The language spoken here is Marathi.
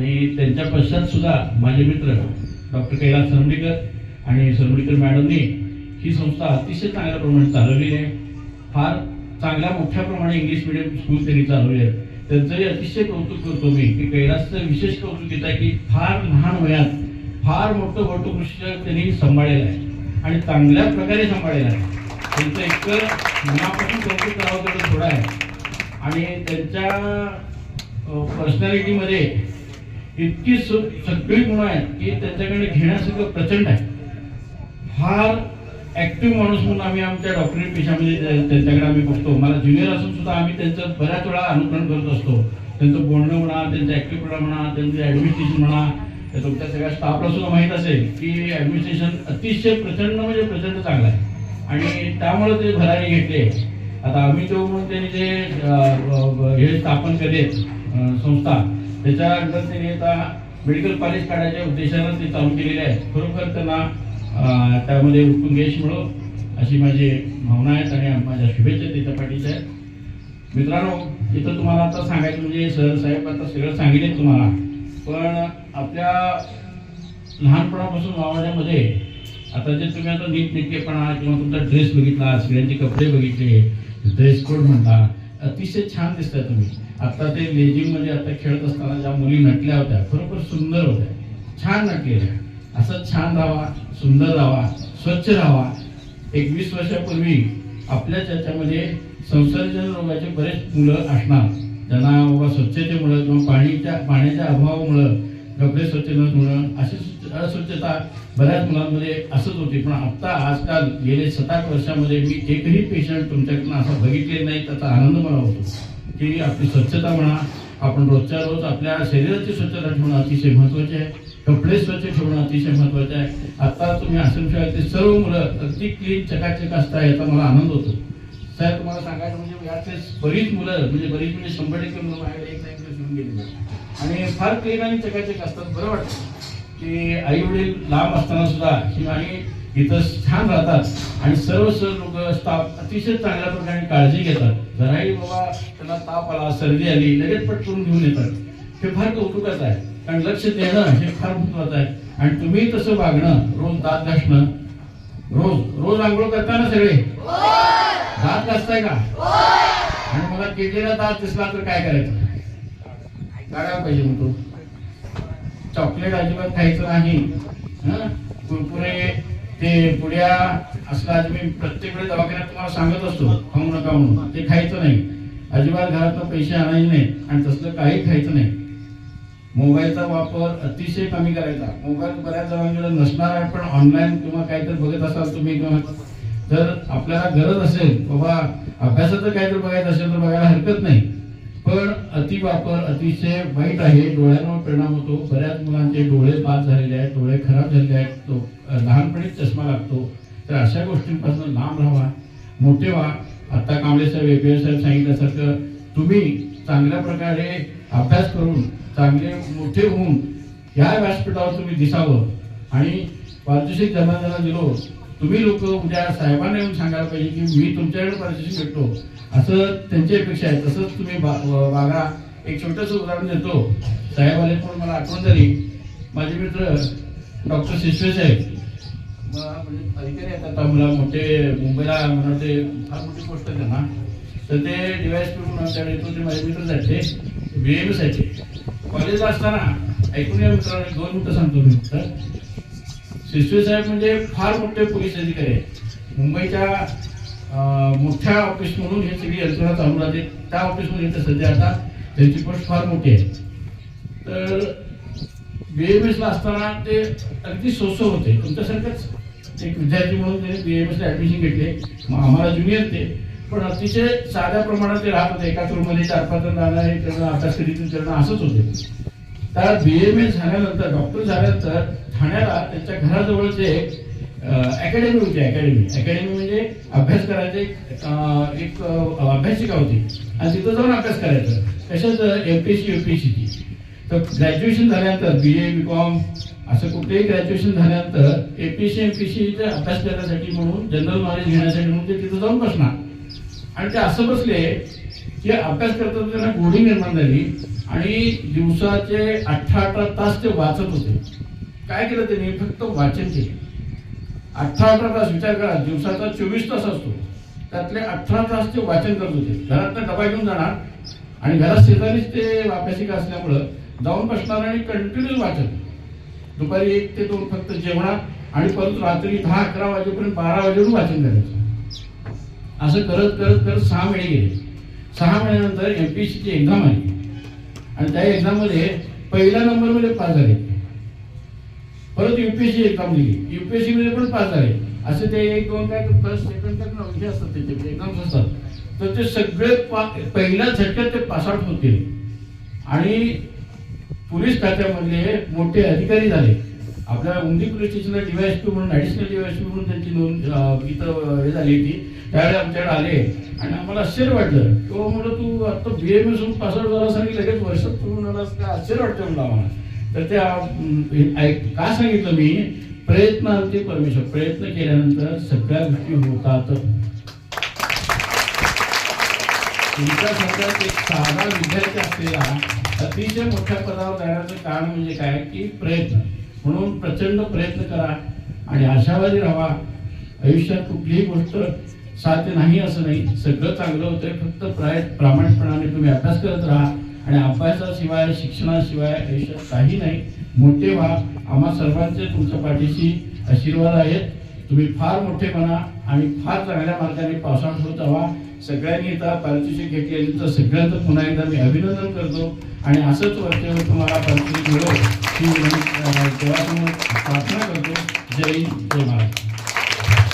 आणि त्यांच्या पश्चात सुद्धा माझे मित्र डॉक्टर कैलास सरमडीकर आणि सरमडीकर मॅडमनी ही संस्था अतिशय चांगल्या प्रमाणात चालवली आहे. फार चांगल्या मोठ्या प्रमाणे इंग्लिश मिडियम स्कूल त्यांनी चालवली आहे. त्यांचंही अतिशय कौतुक करतो मी की कैलासचं विशेष कौतुक येत आहे की फार लहान वयात फार मोठं वटवृक्ष त्यांनी सांभाळलेलं आहे आणि चांगल्या प्रकारे सांभाळलेलं आहे. त्यांचं इतकं मनापासून कौतुक करावं तेवढं थोडं आहे. आणि त्यांच्या पर्सनॅलिटीमध्ये इतकी सगळी गुण आहेत की त्यांच्याकडे घेण्यासारखं प्रचंड आहे. फार ऍक्टिव्ह माणूस म्हणून आम्ही आमच्या डॉक्टरी पेशामध्ये त्यांच्याकडे आम्ही बघतो. मला ज्युनियर असून सुद्धा आम्ही त्यांचं बऱ्याच वेळा अनुकरण करत असतो. त्यांचं बोलणं म्हणा त्यांचं ऍक्टिव्हपणा म्हणा त्यांचं ऍडमिनिस्ट्रेशन म्हणा त्या तुमच्या सगळ्या स्टाफला सुद्धा माहीत असेल की ऍडमिनिस्ट्रेशन अतिशय प्रचंड म्हणजे प्रचंड चांगलं आहे. आणि त्यामुळे ते भरारी घेतले आता आम्ही जो म्हणून त्यांनी जे हे स्थापन केले संस्था त्याच्या अंडर त्यांनी आता मेडिकल कॉलेज काढायच्या उद्देशानं ते चालू केलेले आहे खरोखर त्यांना त्यामध्ये उत्तम यश मिळो अशी माझी भावना आहेत आणि माझ्या शुभेच्छा त्याच्या पाठीच्या आहेत. मित्रांनो इथं तुम्हाला आता सांगायचं म्हणजे सर साहेब आता सगळं सांगितले तुम्हाला. पण आपल्या लहानपणापासून समाजामध्ये आता जे तुम्ही आता नीटनेटकेपणा किंवा तुमचा ड्रेस बघितला सगळ्यांचे कपडे बघितले ड्रेस कोड म्हणता अतिशय छान दिसताय तुम्ही. आता ते लेझिममध्ये आता खेळत असताना ज्या मुली नटल्या होत्या खरोखर सुंदर होत्या. छान नटलेल्या असं छान राहावा सुंदर राहावा स्वच्छ राहावा एकवीस वर्षापूर्वी आपल्या त्याच्यामध्ये संसर्जन रोगाचे बरेच मुलं असणार. त्यांना बाबा स्वच्छतेमुळं किंवा पाणीच्या पाण्याच्या अभावामुळं कपडे स्वच्छ नसमुळं अशी अस्वच्छता बऱ्याच मुलांमध्ये असंच होती पण आत्ता आजकाल गेले सात आठ वर्षामध्ये मी एकही पेशंट तुमच्याकडनं असं बघितले नाही त्याचा आनंद मला होतो. की आपली स्वच्छता म्हणा आपण रोजच्या रोज आपल्या शरीराची स्वच्छता ठेवणं अतिशय महत्त्वाचे आहे. कपडे स्वच्छ ठेवणं अतिशय महत्त्वाचे आहे. आता तुम्ही आश्रमशाळेतले सर्व मुलं अगदी क्लीन चकाचक असता याचा मला आनंद होतो. साहेब तुम्हाला सांगायचं म्हणजे याचे बरीच मुलं म्हणजे बरीच म्हणजे शंभर टक्के मुलं माझ्याकडे एक ना एक दिवस येऊन गेलेली आणि फार क्लीन आणि चकाचक असतात बरं वाटतं. की आई वडील लांब असताना सुद्धा ही आणि इथं छान राहतात. आणि सर्व सर्व लोक स्टाफ अतिशय चांगल्या प्रकारे काळजी घेतात. जराही बाबा त्यांना ताप आला सर्दी आली लगेच पटकन घेऊन येतात. हे फार कौतुकाचं आहे. कारण लक्ष देणं हे फार महत्वाचं आहे. आणि तुम्ही तसं वागणं रोज दात घासणं रोज रोज आंघोळ करता ना सगळे? दात घासताय का? आणि मला केलेला दात दिसला तर काय करायचं? काढायला पाहिजे म्हणतो चॉकलेट अजिबात खायचं नाही. कुरकुरे ते पुड्या असला आज मी प्रत्येक वेळेस दवाखान्यात तुम्हाला सांगत असतो. खाऊ नका म्हणून. ते खायचं नाही. अजिबात घरात पैसे आणायचे नाही आणि तसलं काही खायचं नाही. मोबाईलचा वापर अतिशय कमी करायचा. मोबाईल बऱ्याच जणांकडे नसणार आहे पण ऑनलाईन किंवा काहीतरी बघत असाल तुम्ही किंवा जर आपल्याला गरज असेल बाबा अभ्यासाचं काहीतरी बघायचं असेल तर बघायला हरकत नाही. पण अतिवापर अतिशय वाईट आहे. डोळ्यांवर परिणाम होतो. बऱ्याच मुलांचे डोळे बाद झालेले आहेत. डोळे खराब झालेले आहेत. तो लहानपणीच चष्मा लागतो. तर अशा गोष्टींपासून लांब राहा. मोठे व्हा. आता कांबळे साहेब वेगळे साहेब सांगितल्यासारखं तुम्ही चांगल्या प्रकारे अभ्यास करून चांगले मोठे होऊन ह्या व्यासपीठावर तुम्ही दिसावं. आणि पारितोषिक ज्यांना दिलो. तुम्ही लोक उद्या साहेबांना येऊन सांगायला पाहिजे की मी तुमच्याकडे पारितोषिक भेटतो असं त्यांची अपेक्षा आहे. तसंच तुम्ही बा- व- एक छोटंसं उदाहरण देतो. साहेब आले पण मला आठवण झाली. माझे मित्र डॉक्टर शिशवे साहेब. म्हणजे अधिकारी आहेत आता मला मोठे मुंबईला मला ते फार मोठी पोस्ट आहे त्यांना. तर ते डिवाइस म्हणून आमच्याकडे येतो. ते माझे मित्र जायचे बी एम एस आहे कॉलेजला असताना ऐकून या मित्रांनो दोन मिनटं सांगतो मी फक्त. शिशवे साहेब म्हणजे फार मोठे पोलीस अधिकारी आहेत. मुंबईच्या मोठ्या ऑफिस म्हणून हे सगळी यंत्रणा चालू राहते. त्या ऑफिसमध्ये तर सध्या आता त्यांची पोस्ट फार मोठी आहे. तर बी एम एसला असताना ते अगदी सोसो होते. तुमच्यासारखंच एक विद्यार्थी म्हणून ते एम एसला ऍडमिशन घेतले. मग आम्हाला ज्युनियर ते. पण अतिशय साध्या प्रमाणात ते राहत होते. एकाच रूममध्ये चार पाच जण राहणार आहे त्यांना अभ्यास करीत करणं असंच होते. तर बीएमएस झाल्यानंतर डॉक्टर झाल्यानंतर ठाण्याला त्यांच्या घराजवळच एक अकॅडमी होती अकॅडमी अकॅडमी म्हणजे अभ्यास करायचे एक अभ्यासिका होती. आणि तिथं जाऊन अभ्यास करायचं. कशाच एमपीएससी युपीएससीची तर ग्रॅज्युएशन झाल्यानंतर बी ए बी कॉम असं कुठेही ग्रॅज्युएशन झाल्यानंतर एपीएससी एमपीएससीचा अभ्यास करण्यासाठी म्हणून जनरल नॉलेज घेण्यासाठी म्हणून ते तिथं जाऊन बसणार. आणि ते असं बसले ते अभ्यास करताना त्यांना गोडी निर्माण झाली आणि दिवसाचे अठरा अठरा तास ते वाचत होते. काय केलं त्यांनी? फक्त वाचन केले. अठरा अठरा तास विचार करा दिवसाचा चोवीस तास असतो. त्यातले अठरा तास ते वाचन करत होते. घरात डबा घेऊन जाणार आणि घरात शेजारीच ते अभ्यासिका असल्यामुळं जाऊन बसणार आणि कंटिन्यू वाचन. दुपारी एक ते दोन फक्त जेवणात आणि परत रात्री दहा अकरा वाजेपर्यंत बारा वाजेवर वाचन करायचं. असं करत करत करत सहा महिने गेले. सहा महिन्यानंतर एम पी सीची एक्झाम आली. आणि त्या एक्झाममध्ये पहिल्या नंबरमध्ये पास झाले. परत युपीएससी एक्झाम दिली. युपीएससी मध्ये पण पास झाले. असे ते एक दोन काय फर्स्ट सेकंड तक हे असतात त्याचे एक्झाम्स असतात. तर ते सगळे पा- पहिल्या झटक्यात ते पासआउट होतील. आणि पोलीस खात्यामधले मोठे अधिकारी झाले. आपल्या उमदी पोलीस स्टेशनला डीवायएसपी म्हणून ॲडिशनल डीवायएसपी म्हणून त्यांची नोंद इथं हे झाली होती. त्यावेळी आमच्याकडे आले. आणि आम्हाला आश्चर्य वाटलं. किंवा म्हणलं तू आता बी एम एस पासआउट झाला आणि लगेच वर्षात तू म्हणालास काय आश्चर्य वाटतं म्हणलं आम्हाला. तर त्या ऐक- का सांगितलं मी? प्रयत्न अंती परमेश्वर प्रयत्न केल्यानंतर सगळ्या गोष्टी होतात. तुमच्यासारखा एक साधा विद्यार्थी असलेला अतिशय मोठ्या पदावर जाण्याचं कारण म्हणजे काय? की प्रयत्न. म्हणून प्रचंड प्रयत्न करा आणि आशावादी राहा. आयुष्यात कुठलीही गोष्ट साध्य नाही असं नाही. सगळं चांगलं होतं फक्त प्राय प्रामाणिकपणाने तुम्ही अभ्यास करत राहा आणि अभ्यासाशिवाय शिक्षणाशिवाय आयुष्यात काही नाही. मोठे व्हा. आम्हा सर्वांचे तुमच्या पाठीशी आशीर्वाद आहेत. तुम्ही फार मोठे बना आणि फार चांगल्या मार्गाने पावसाळ्यात होत जावा सगळ्यांनी इथं पारितोषिक घेतलेलं तर सगळ्यांचं पुन्हा एकदा मी अभिनंदन करतो. आणि असंच वर्षभर तुम्हाला पारितोषिक मिळो ही देवासमोर प्रार्थना करतो. जय हिंद जय महाराष्ट्र.